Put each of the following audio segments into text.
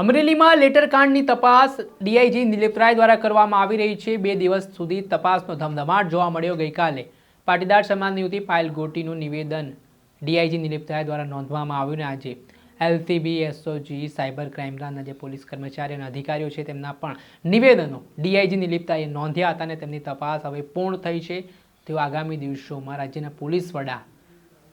અમરેલીમાં લેટરકાંડની તપાસ ડીઆઈજી નિલીપરાય દ્વારા કરવામાં આવી રહી છે. બે દિવસ સુધી તપાસનો ધમધમાટ જોવા મળ્યો ગઈકાલે. પાટીદાર સમાન યુવતી પાયલ ગોટીનું નિવેદન ડીઆઈજી નિલીપરાય દ્વારા નોંધવામાં આવ્યું આજે એલસીબી, એસઓજી, સાયબર ક્રાઇમ બ્રાન્ચના જે પોલીસ કર્મચારી અને અધિકારીઓ છે તેમના પણ નિવેદનો ડીઆઈજી નિલીપતાએ નોંધ્યા હતા અને તેમની તપાસ હવે પૂર્ણ થઈ છે. તેઓ આગામી દિવસોમાં રાજ્યના પોલીસ વડા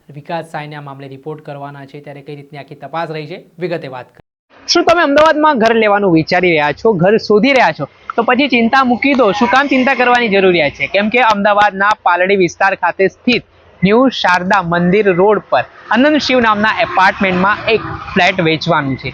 વિકાસ સાયને આ મામલે રિપોર્ટ કરવાના છે. ત્યારે કઈ રીતની આખી તપાસ રહી છે, વિગતે વાત કરીએ. શું તમે અમદાવાદમાં ઘર લેવાનું વિચારી રહ્યા છો? ઘર શોધી રહ્યા છો? તો પછી ચિંતા મૂકી દો. શું કામ ચિંતા કરવાની જરૂરિયાત છે? કેમ કે અમદાવાદના પાલડી વિસ્તાર ખાતે સ્થિત ન્યૂ શારદા મંદિર રોડ પર અનંત શિવ નામના એપાર્ટમેન્ટમાં એક ફ્લેટ વેચવાનું છે.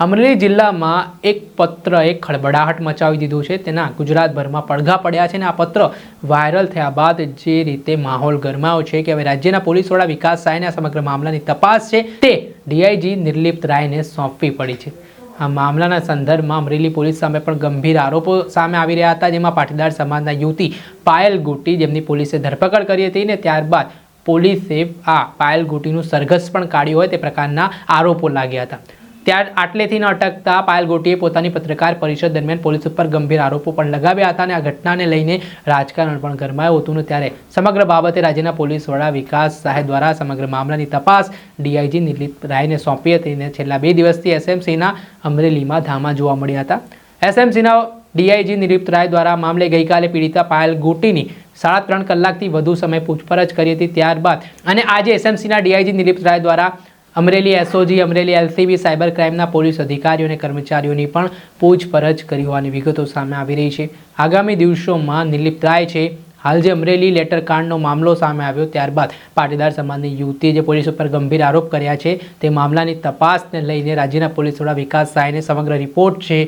અમરેલી જિલ્લામાં એક પત્ર, એક ખળબડાહટ મચાવી દીધું છે. તેના ગુજરાતભરમાં પડઘા પડ્યા છે અને આ પત્ર વાયરલ થયા બાદ જે રીતે માહોલ ગરમાયો છે કે હવે રાજ્યના પોલીસ વડા વિકાસ સાયને આ સમગ્ર મામલાની તપાસ છે, તે ડીઆઈજી નિર્લિપ્ત રાયને સોંપવી પડી છે. આ મામલાના સંદર્ભમાં અમરેલી પોલીસ સામે પણ ગંભીર આરોપો સામે આવી રહ્યા હતા, જેમાં પાટીદાર સમાજના યુવતી પાયલ ગુટી જેમની પોલીસે ધરપકડ કરી હતી ને ત્યારબાદ પોલીસે આ પાયલ ગુટીનું સરઘસ પણ કાઢ્યું હોય તે પ્રકારના આરોપો લાગ્યા હતા. ત્યાર આટલેથી ન અટકતા પાયલ ગોટીએ પોતાની પત્રકાર પરિષદ દરમિયાન પોલીસ ઉપર ગંભીર આરોપો પણ લગાવ્યા હતા અને આ ઘટનાને લઈને રાજકારણ પણ ગરમાયું હતું ત્યારે સમગ્ર બાબતે રાજ્યના પોલીસ વડા વિકાસ સહાય દ્વારા સમગ્ર મામલાની તપાસ ડીઆઈજી નિલિત રાયને સોંપી હતી અને છેલ્લા બે દિવસથી એસએમસીના અમરેલીમાં ધામા જોવા મળ્યા હતા. એસએમસીના ડીઆઈજી નિલિપ્ત રાય દ્વારા મામલે ગઈકાલે પીડિતા પાયલ ગોટીની સાડા ત્રણ કલાકથી વધુ સમય પૂછપરછ કરી હતી ત્યારબાદ અને આજે એસએમસીના ડીઆઈજી નિલિપ્ત રાય દ્વારા Amreli SOG Amreli LCB cyber ક્રાઇમના police અધિકારીઓ અને કર્મચારીઓની પણ પૂછપરછ કરી હોવાની વિગતો સામે આવી રહી છે. આગામી દિવસોમાં નિલિપ્ત રાય છે. હાલ જે અમરેલી લેટર કાંડનો મામલો સામે આવ્યો, ત્યારબાદ પાટીદાર સમાજની યુવતીએ જે પોલીસ ઉપર ગંભીર આરોપ કર્યા છે, તે મામલાની તપાસને લઈને રાજ્યના પોલીસ વડા વિકાસ સહાયને સમગ્ર રિપોર્ટ છે.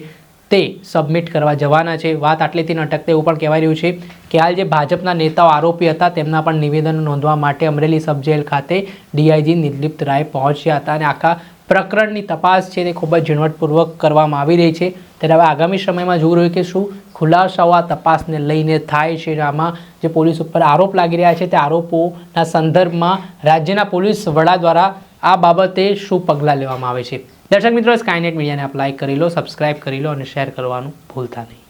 તે સબમિટ કરવા જવાના છે. વાત આટલીથી ન અટકતે એવું પણ કહેવાય રહ્યું છે કે હાલ જે ભાજપના નેતાઓ આરોપી હતા તેમના પણ નિવેદનો નોંધવા માટે અમરેલી સબ જેલ ખાતે ડીઆઈજી નિર્લિપ્ત રાય પહોંચ્યા હતા અને આખા પ્રકરણની તપાસ છે તે ખૂબ જ ઝીણવટપૂર્વક કરવામાં આવી રહી છે. ત્યારે હવે આગામી સમયમાં જોવું રહ્યું કે શું ખુલાસાઓ આ તપાસને લઈને થાય છે આમાં જે પોલીસ ઉપર આરોપ લાગી રહ્યા છે તે આરોપોના સંદર્ભમાં રાજ્યના પોલીસ વડા દ્વારા આ બાબતે શું પગલાં લેવામાં આવે છે? દર્શક મિત્રો સ્કાયનેટ મીડિયાને આપ લાઇક કરી લો સબસ્ક્રાઇબ કરી લો અને શેર કરવાનું ભૂલતા નહીં.